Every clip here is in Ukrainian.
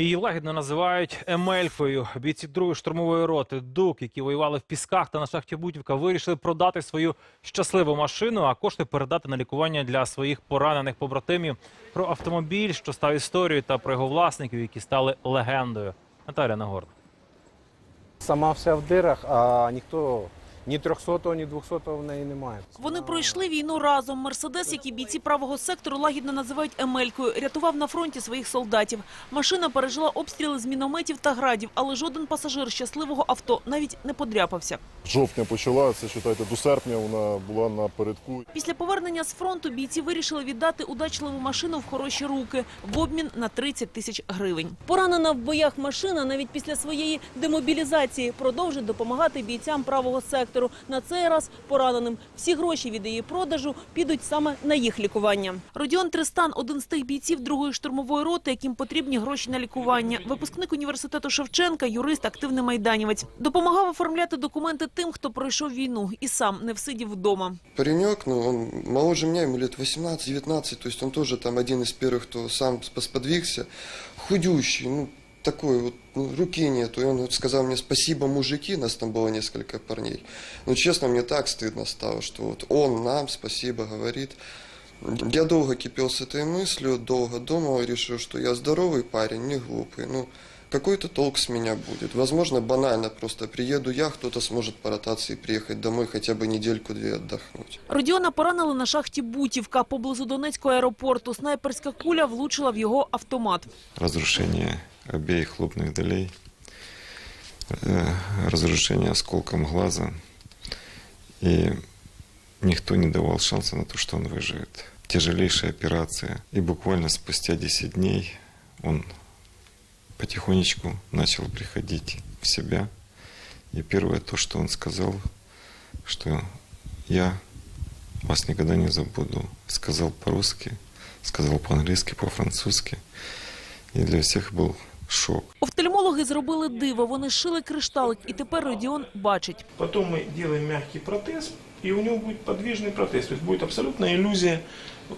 Її лагідно називають Емелькою. Бійці другої штурмової роти ДУК, які воювали в пісках та на шахті Бутівка, вирішили продати свою щасливу машину, а кошти передати на лікування для своїх поранених побратимів. Про автомобіль, що став історією, та про його власників, які стали легендою. Наталя Нагорна. Сама вся в дирах, а ніхто ні 300-го, ні 200-го в неї немає. Вони пройшли війну разом. Мерседес, який бійці правого сектору лагідно називають Емелькою, рятував на фронті своїх солдатів. Машина пережила обстріли з мінометів та градів, але жоден пасажир щасливого авто навіть не подряпався. З жовтня почала, це вважайте, до серпня вона була напередку. Після повернення з фронту бійці вирішили віддати удачливу машину в хороші руки в обмін на 30 тисяч гривень. Поранена в боях машина навіть після своєї демобілізації продовжить допомагати бійцям правого сектору. На цей раз пораненим. Всі гроші від її продажу підуть саме на їх лікування. Родіон Тристан – один з тих бійців другої штурмової роти, яким потрібні гроші на лікування. Випускник університету Шевченка, юрист, активний майданівець. Допомагав оформляти документи тим, хто пройшов війну і сам не всидів вдома. Паренек, ну, он моложе меня, ему лет 18-19, то есть он тоже там один из первых, кто сам сподвигся. Худющий, ну, такой вот, ну, руки нету. И он вот сказал мне спасибо, мужики, нас там было несколько парней. Ну, честно, мне так стыдно стало, что вот он нам спасибо говорит. Я долго кипел с этой мыслью, долго думал, решил, что я здоровый парень, не глупый. Ну, какой-то толк с меня будет. Возможно, банально просто приеду я, кто-то сможет по ротации приехать домой хотя бы недельку-две отдохнуть. Родіона поранили на шахті Бутівка поблизу Донецького аеропорту. Снайперська куля влучила в його автомат. разрушение обеих лобных долей, э, разрушение осколком глаза. И никто не давал шанса на то, что он выживет. Тяжелейшая операция. И буквально спустя 10 дней он потихонечку начал приходить в себя. И первое то, что он сказал, что я вас никогда не забуду. Сказал по-русски, сказал по-английски, по-французски. И для всех был шок. Офтальмологи зробили диво. Вони шили кришталик, і тепер Родіон бачить. Потом мы делаем мягкий протез, и у него будет подвижный протез. То есть будет абсолютная иллюзия,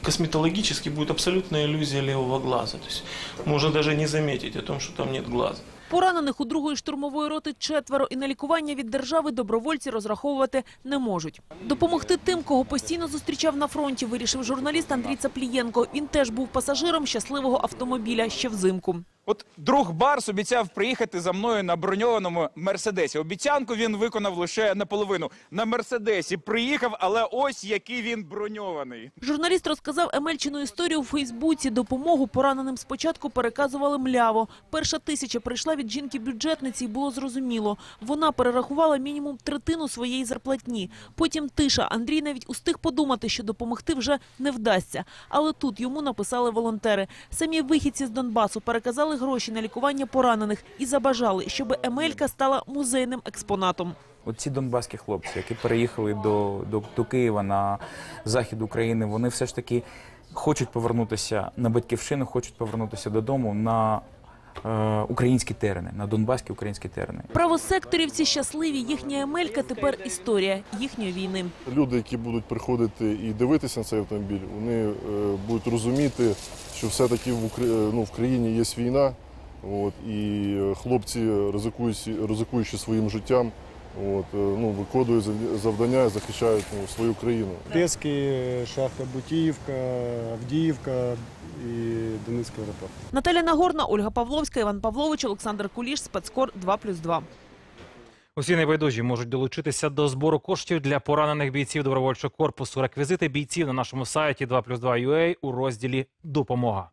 косметологически будет абсолютная иллюзия левого глаза. То есть можно даже не заметить о том, что там нет глаза. Поранених у другої штурмової роти четверо, і на лікування від держави добровольці розраховувати не можуть. Допомогти тим, кого постійно зустрічав на фронті, вирішив журналіст Андрій Цаплієнко. Він теж був пасажиром щасливого автомобіля ще взимку. От друг Барс обіцяв приїхати за мною на броньованому мерседесі. Обіцянку він виконав лише наполовину. На мерседесі приїхав, але ось який він броньований. Журналіст розказав Емельчину історію у Фейсбуці. Допомогу пораненим спочатку переказували мляво. Перша тисяча прийшла від жінки-бюджетниці було зрозуміло. Вона перерахувала мінімум третину своєї зарплатні. Потім тиша. Андрій навіть устиг подумати, що допомогти вже не вдасться. Але тут йому написали волонтери. Самі вихідці з Донбасу переказали гроші на лікування поранених і забажали, щоб Емелька стала музейним експонатом. Оці донбаські хлопці, які переїхали до, до, до Києва на захід України, вони все ж таки хочуть повернутися на батьківщину, хочуть повернутися додому на українські терени, на донбаські українські терени. Правосекторівці щасливі. Їхня Емелька тепер історія їхньої війни. Люди, які будуть приходити і дивитися на цей автомобіль, вони е, будуть розуміти, що все-таки в, Укра... е, ну, в країні є війна, от, і е, хлопці, ризикуючи, ризикуючи своїм життям, от, е, ну, виконують зав- завдання і захищають ну, свою країну. Пески, шахта Бутіївка, Авдіївка і Донецький аеропорт. Наталя Нагорна, Ольга Павловська, Іван Павлович, Олександр Куліш, Спецкор 2+,2. Усі небайдужі можуть долучитися до збору коштів для поранених бійців добровольчого корпусу. Реквізити бійців на нашому сайті 2+,2 UA у розділі «Допомога».